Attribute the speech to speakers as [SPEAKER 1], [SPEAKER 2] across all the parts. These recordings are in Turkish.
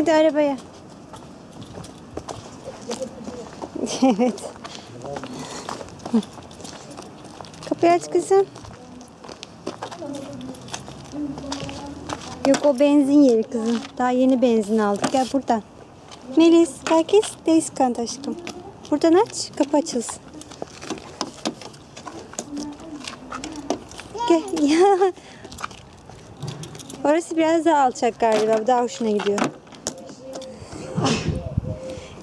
[SPEAKER 1] Hadi arabaya. evet. Kapıyı aç kızım. Yok o benzin yeri kızım. Daha yeni benzin aldık. Gel buradan. Melis, herkes değişkan aşkım. Buradan aç, kapı açılsın. Gel. Orası biraz daha alçak galiba. Daha hoşuna gidiyor.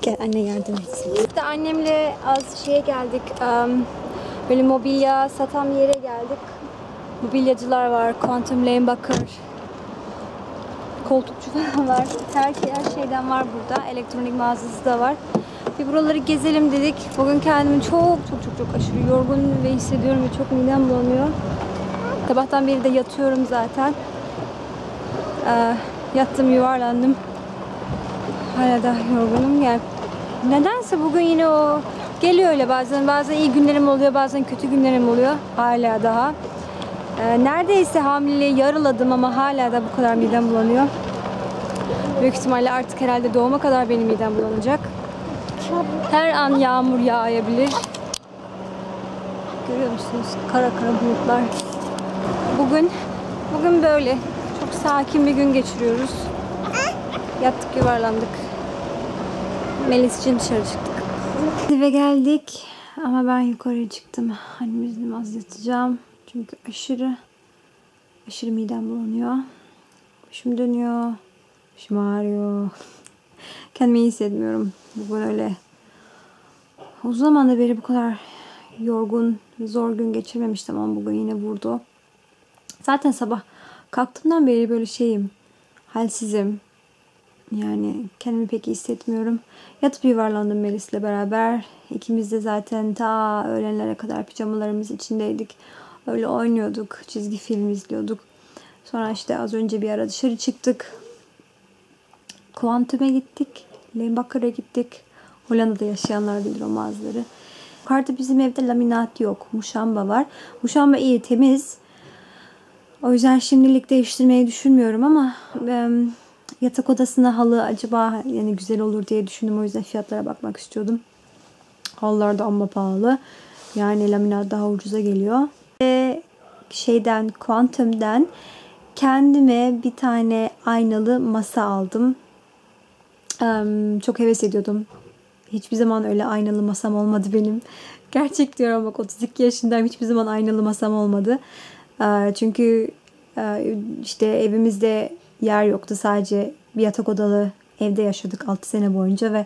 [SPEAKER 1] Gel anne yardım etsin. İşte annemle az şeye geldik. böyle mobilya satan yere geldik. Mobilyacılar var. Quantum Lane Bakır. Koltukçu falan var. Her, şey- her şeyden var burada. Elektronik mağazası da var. Bir buraları gezelim dedik. Bugün kendimi çok çok çok çok aşırı yorgun ve hissediyorum ve çok midem bulanıyor. Sabahtan beri de yatıyorum zaten. Ee, yattım yuvarlandım. Hala da yorgunum. Yani nedense bugün yine o geliyor öyle bazen. Bazen iyi günlerim oluyor, bazen kötü günlerim oluyor. Hala daha. Ee, neredeyse hamileliği yarıladım ama hala da bu kadar midem bulanıyor. Büyük ihtimalle artık herhalde doğuma kadar benim midem bulanacak. Her an yağmur yağabilir. Görüyor musunuz? Kara kara bulutlar. Bugün bugün böyle çok sakin bir gün geçiriyoruz. Yattık yuvarlandık. Melis için dışarı çıktık. Eve geldik ama ben yukarıya çıktım. Annemizle az yatacağım. Çünkü aşırı aşırı midem bulanıyor. Başım dönüyor. Başım ağrıyor. Kendimi iyi hissetmiyorum. Bugün öyle uzun zamandır beri bu kadar yorgun, zor gün geçirmemiştim ama bugün yine vurdu. Zaten sabah kalktığımdan beri böyle şeyim, halsizim. Yani kendimi pek iyi hissetmiyorum. Yatıp yuvarlandım Melis'le beraber. İkimiz de zaten ta öğlenlere kadar pijamalarımız içindeydik. Öyle oynuyorduk, çizgi film izliyorduk. Sonra işte az önce bir ara dışarı çıktık. Kuantum'a gittik. Lembakar'a gittik. Hollanda'da yaşayanlar bilir o mağazaları. Yukarıda bizim evde laminat yok. Muşamba var. Muşamba iyi, temiz. O yüzden şimdilik değiştirmeyi düşünmüyorum ama e, yatak odasına halı acaba yani güzel olur diye düşündüm. O yüzden fiyatlara bakmak istiyordum. Halılar da amma pahalı. Yani laminat daha ucuza geliyor. Ve şeyden Quantum'den kendime bir tane aynalı masa aldım. Çok heves ediyordum. Hiçbir zaman öyle aynalı masam olmadı benim. Gerçek diyorum bak 32 yaşındayım hiçbir zaman aynalı masam olmadı. Çünkü işte evimizde yer yoktu. Sadece bir yatak odalı evde yaşadık 6 sene boyunca ve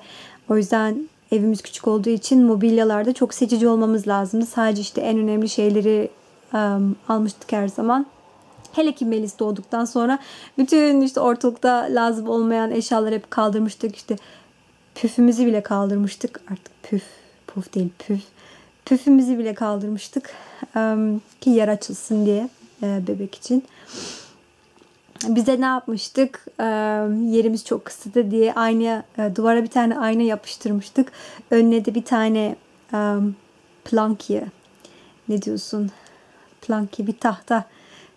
[SPEAKER 1] o yüzden evimiz küçük olduğu için mobilyalarda çok seçici olmamız lazımdı. Sadece işte en önemli şeyleri em, almıştık her zaman. Hele ki Melis doğduktan sonra bütün işte ortalıkta lazım olmayan eşyaları hep kaldırmıştık. İşte püfümüzü bile kaldırmıştık. Artık püf, puf değil püf. Püfümüzü bile kaldırmıştık. Em, ki yer açılsın diye e, bebek için. Bize ne yapmıştık? Ee, yerimiz çok kısıtlı diye aynı duvara bir tane ayna yapıştırmıştık. Önüne de bir tane e, plankiye ne diyorsun? Planki bir tahta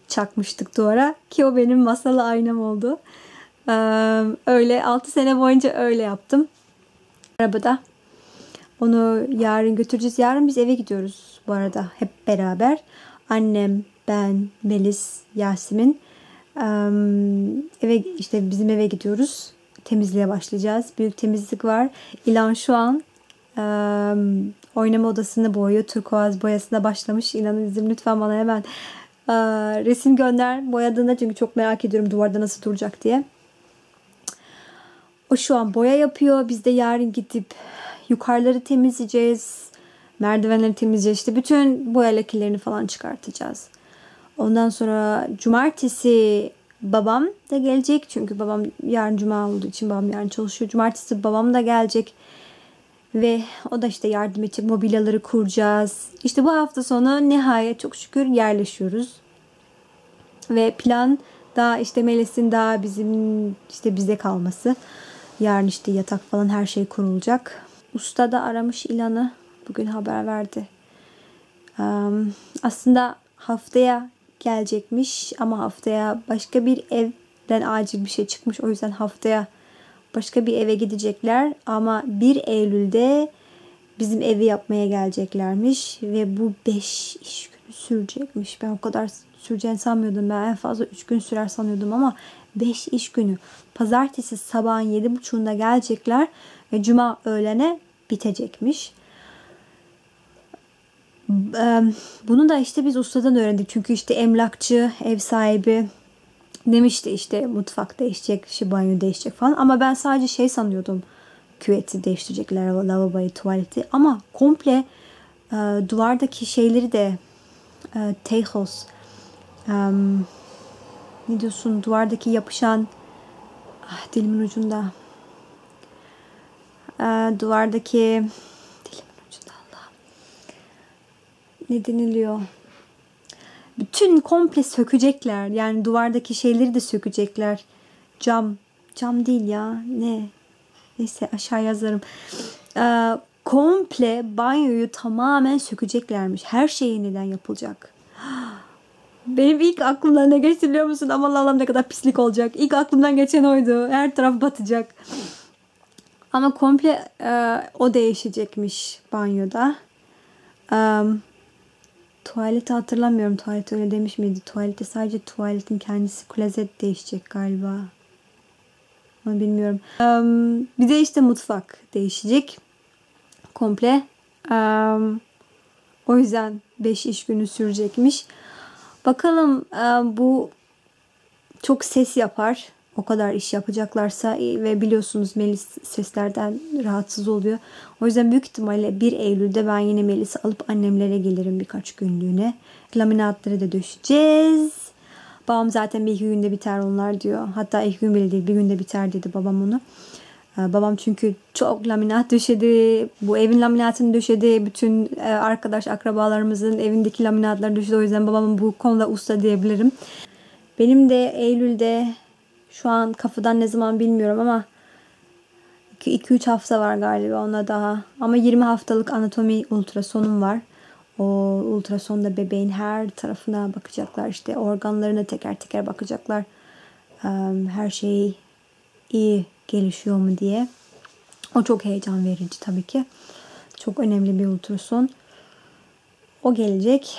[SPEAKER 1] çakmıştık duvara ki o benim masalı aynam oldu. Ee, öyle 6 sene boyunca öyle yaptım. Arabada. Onu yarın götüreceğiz. Yarın biz eve gidiyoruz bu arada hep beraber. Annem, ben, Melis, Yasemin. Eve işte bizim eve gidiyoruz. Temizliğe başlayacağız. Büyük temizlik var. İlan şu an oynama odasını boyuyor. Turkuaz boyasına başlamış. İlan'ın izim lütfen bana hemen resim gönder boyadığında çünkü çok merak ediyorum duvarda nasıl duracak diye. O şu an boya yapıyor. Biz de yarın gidip yukarıları temizleyeceğiz. Merdivenleri temizleyeceğiz. İşte bütün boya lekelerini falan çıkartacağız. Ondan sonra cumartesi babam da gelecek. Çünkü babam yarın cuma olduğu için babam yarın çalışıyor. Cumartesi babam da gelecek. Ve o da işte yardım edecek. Mobilyaları kuracağız. İşte bu hafta sonu nihayet çok şükür yerleşiyoruz. Ve plan daha işte Melis'in daha bizim işte bize kalması. Yarın işte yatak falan her şey kurulacak. Usta da aramış ilanı. Bugün haber verdi. Um, aslında haftaya gelecekmiş ama haftaya başka bir evden acil bir şey çıkmış. O yüzden haftaya başka bir eve gidecekler ama 1 Eylül'de bizim evi yapmaya geleceklermiş ve bu 5 iş günü sürecekmiş. Ben o kadar süreceğini sanmıyordum. Ben en fazla 3 gün sürer sanıyordum ama 5 iş günü. Pazartesi sabahın 7.30'unda gelecekler ve cuma öğlene bitecekmiş. Bunu da işte biz ustadan öğrendik. Çünkü işte emlakçı, ev sahibi demişti işte mutfak değişecek, işte banyo değişecek falan. Ama ben sadece şey sanıyordum. Küveti değiştirecekler, lavaboyu, tuvaleti. Ama komple e, duvardaki şeyleri de e, tejos, em, ne diyorsun duvardaki yapışan ah, dilimin ucunda E, duvardaki dilimin ucunda Allah ne deniliyor bütün komple sökecekler yani duvardaki şeyleri de sökecekler cam cam değil ya ne neyse aşağı yazarım Ee, komple banyoyu tamamen sökeceklermiş her şey yeniden yapılacak benim ilk aklımdan ne geçti biliyor musun? Aman Allah'ım ne kadar pislik olacak. İlk aklımdan geçen oydu. Her taraf batacak. Ama komple e, o değişecekmiş banyoda. E, tuvaleti hatırlamıyorum. Tuvalet öyle demiş miydi? Tuvalette sadece tuvaletin kendisi klozet değişecek galiba. Ama bilmiyorum. E, bir de işte mutfak değişecek. Komple. E, o yüzden 5 iş günü sürecekmiş. Bakalım e, bu çok ses yapar. O kadar iş yapacaklarsa e, ve biliyorsunuz Melis seslerden rahatsız oluyor. O yüzden büyük ihtimalle 1 Eylül'de ben yine Melis'i alıp annemlere gelirim birkaç günlüğüne. Laminatları da döşeceğiz. Babam zaten bir iki günde biter onlar diyor. Hatta iki gün bile değil bir günde biter dedi babam onu. Ee, Babam çünkü çok laminat döşedi. Bu evin laminatını döşedi. Bütün e, arkadaş akrabalarımızın evindeki laminatları döşedi. O yüzden babamın bu konuda usta diyebilirim. Benim de Eylül'de şu an kafadan ne zaman bilmiyorum ama 2-3 hafta var galiba ona daha. Ama 20 haftalık anatomi ultrasonum var. O ultrasonda bebeğin her tarafına bakacaklar. işte organlarına teker teker bakacaklar. Her şey iyi gelişiyor mu diye. O çok heyecan verici tabii ki. Çok önemli bir ultrason. O gelecek.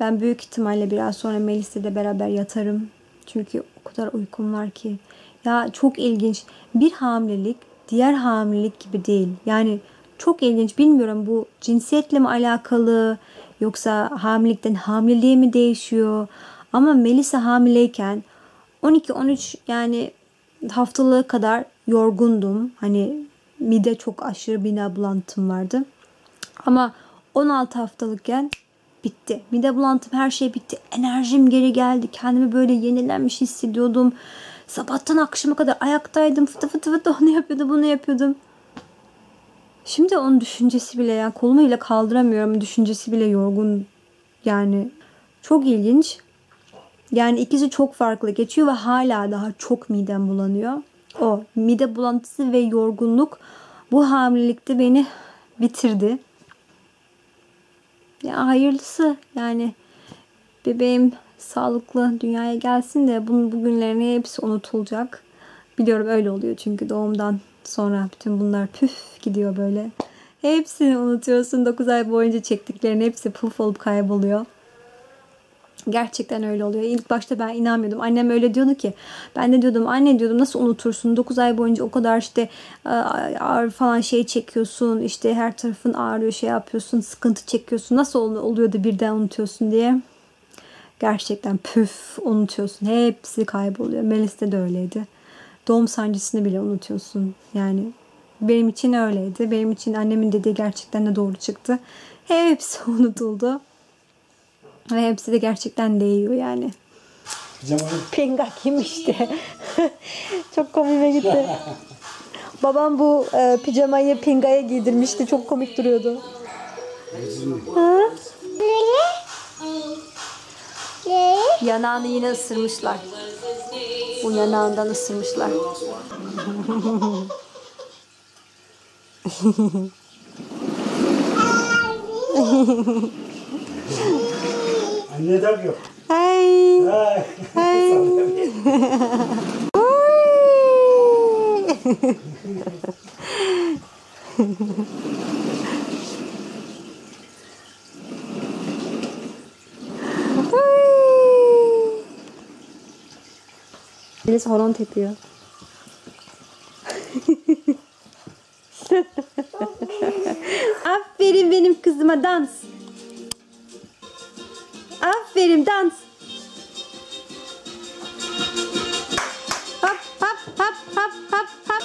[SPEAKER 1] Ben büyük ihtimalle biraz sonra Melis'le de beraber yatarım. Çünkü o kadar uykum var ki. Ya çok ilginç. Bir hamilelik diğer hamilelik gibi değil. Yani çok ilginç. Bilmiyorum bu cinsiyetle mi alakalı yoksa hamilelikten hamileliğe mi değişiyor? Ama Melisa hamileyken 12-13 yani haftalığı kadar yorgundum. Hani mide çok aşırı mide bulantım vardı. Ama 16 haftalıkken bitti. Mide bulantım her şey bitti. Enerjim geri geldi. Kendimi böyle yenilenmiş hissediyordum. Sabahtan akşama kadar ayaktaydım. Fıtı fıtı fıtı onu yapıyordum bunu yapıyordum. Şimdi onun düşüncesi bile yani kolumu bile kaldıramıyorum. Düşüncesi bile yorgun. Yani çok ilginç. Yani ikisi çok farklı geçiyor ve hala daha çok midem bulanıyor. O mide bulantısı ve yorgunluk bu hamilelikte beni bitirdi. Ya hayırlısı yani bebeğim sağlıklı dünyaya gelsin de bunun bugünlerini hepsi unutulacak. Biliyorum öyle oluyor çünkü doğumdan sonra bütün bunlar püf gidiyor böyle. Hepsini unutuyorsun. 9 ay boyunca çektiklerin hepsi puf olup kayboluyor. Gerçekten öyle oluyor. İlk başta ben inanmıyordum. Annem öyle diyordu ki. Ben de diyordum anne diyordum nasıl unutursun? 9 ay boyunca o kadar işte e, ağır falan şey çekiyorsun. işte her tarafın ağrıyor şey yapıyorsun. Sıkıntı çekiyorsun. Nasıl ol- oluyor da birden unutuyorsun diye. Gerçekten püf unutuyorsun. Hepsi kayboluyor. Melis'te de öyleydi. Doğum sancısını bile unutuyorsun. Yani benim için öyleydi. Benim için annemin dediği gerçekten de doğru çıktı. Hepsi unutuldu. Ve hepsi de gerçekten değiyor yani.
[SPEAKER 2] Pijamayı
[SPEAKER 1] Pinga kim işte? Çok komiğime gitti. Babam bu e, pijamayı Pinga'ya giydirmişti. Çok komik duruyordu. Ha? Yanağını yine ısırmışlar. Bu yanağından ısırmışlar.
[SPEAKER 2] anne takıyor.
[SPEAKER 1] Ay.
[SPEAKER 2] Ha.
[SPEAKER 1] Ay. Birisi horon tepiyor. Aferin benim kızıma dans. Aferin dans. Hop hop hop hop hop hop.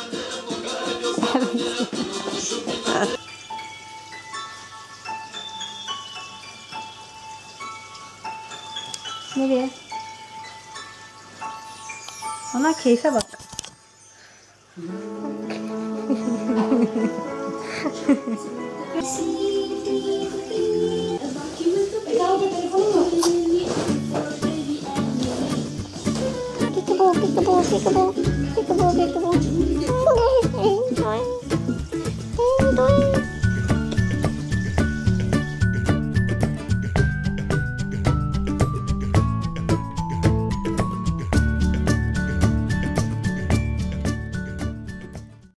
[SPEAKER 1] Nereye? Ana keyfe bak.
[SPEAKER 3] クボー、キクボー、クボー、クボー。